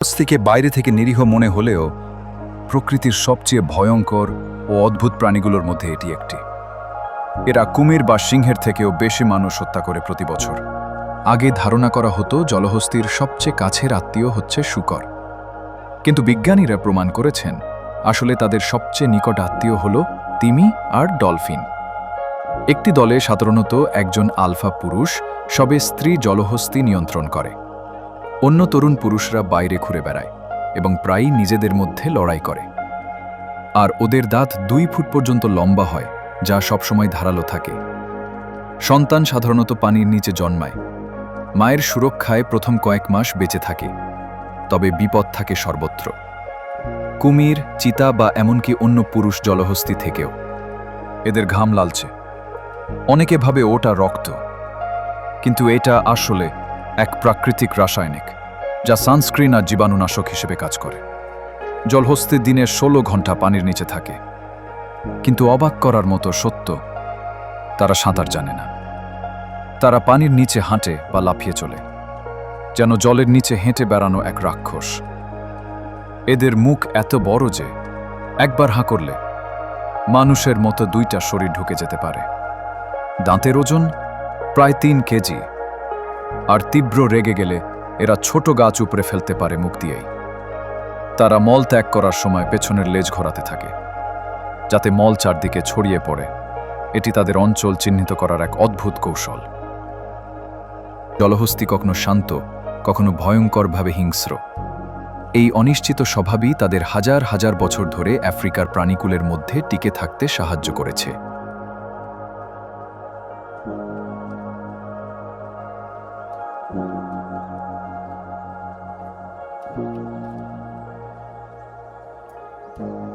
কাছ থেকে বাইরে থেকে নিরীহ মনে হলেও প্রকৃতির সবচেয়ে ভয়ঙ্কর ও অদ্ভুত প্রাণীগুলোর মধ্যে এটি একটি। এরা কুমির বা সিংহের থেকেও বেশি মানুষ হত্যা করে প্রতি বছর। আগে ধারণা করা হতো জলহস্তির সবচেয়ে কাছের আত্মীয় হচ্ছে শুকর। কিন্তু বিজ্ঞানীরা প্রমাণ করেছেন, আসলে তাদের সবচেয়ে নিকট আত্মীয় হল তিমি আর ডলফিন। একটি দলে সাধারণত একজন আলফা পুরুষ, সবে স্ত্রী জলহস্তি নিয়ন্ত্রণ করে। অন্য তরুণ পুরুষরা বাইরে ঘুরে বেড়ায় এবং প্রায়ই নিজেদের মধ্যে লড়াই করে। আর ওদের দাঁত দুই ফুট পর্যন্ত লম্বা হয়, যা সবসময় ধারালো থাকে। সন্তান সাধারণত পানির নিচে জন্মায়। মায়ের সুরক্ষায় প্রথম কয়েক মাস বেঁচে থাকে, তবে বিপদ থাকে সর্বত্র। কুমির, চিতা বা এমনকি অন্য পুরুষ জলহস্তি থেকেও। এদের ঘাম লালচে। অনেকে ভাবে ওটা রক্ত। কিন্তু এটা আসলে এক প্রাকৃতিক রাসায়নিক, যা সানস্ক্রিন আর জীবাণুনাশক হিসেবে কাজ করে। জলহস্তি দিনে ষোলো ঘণ্টা পানির নিচে থাকে। কিন্তু অবাক করার মতো সত্য তারা সাঁতার জানে না। তারা পানির নিচে হাঁটে বা লাফিয়ে চলে, যেন জলের নিচে হেঁটে বেড়ানো এক রাক্ষস। এদের মুখ এত বড় যে একবার হাঁ করলে মানুষের মতো দুইটা শরীর ঢুকে যেতে পারে। দাঁতের ওজন প্রায় তিন কেজি। আর তীব্র রেগে গেলে এরা ছোট গাছ উপরে ফেলতে পারে মুখ দিয়েই। তারা মল ত্যাগ করার সময় পেছনের লেজ ঘোরাতে থাকে, যাতে মল চারদিকে ছড়িয়ে পড়ে। এটি তাদের অঞ্চল চিহ্নিত করার এক অদ্ভুত কৌশল। জলহস্তি কখনো শান্ত, কখনো ভয়ঙ্করভাবে হিংস্র। এই অনিশ্চিত স্বভাবই তাদের হাজার হাজার বছর ধরে আফ্রিকার প্রাণীকুলের মধ্যে টিকে থাকতে সাহায্য করেছে। thank you.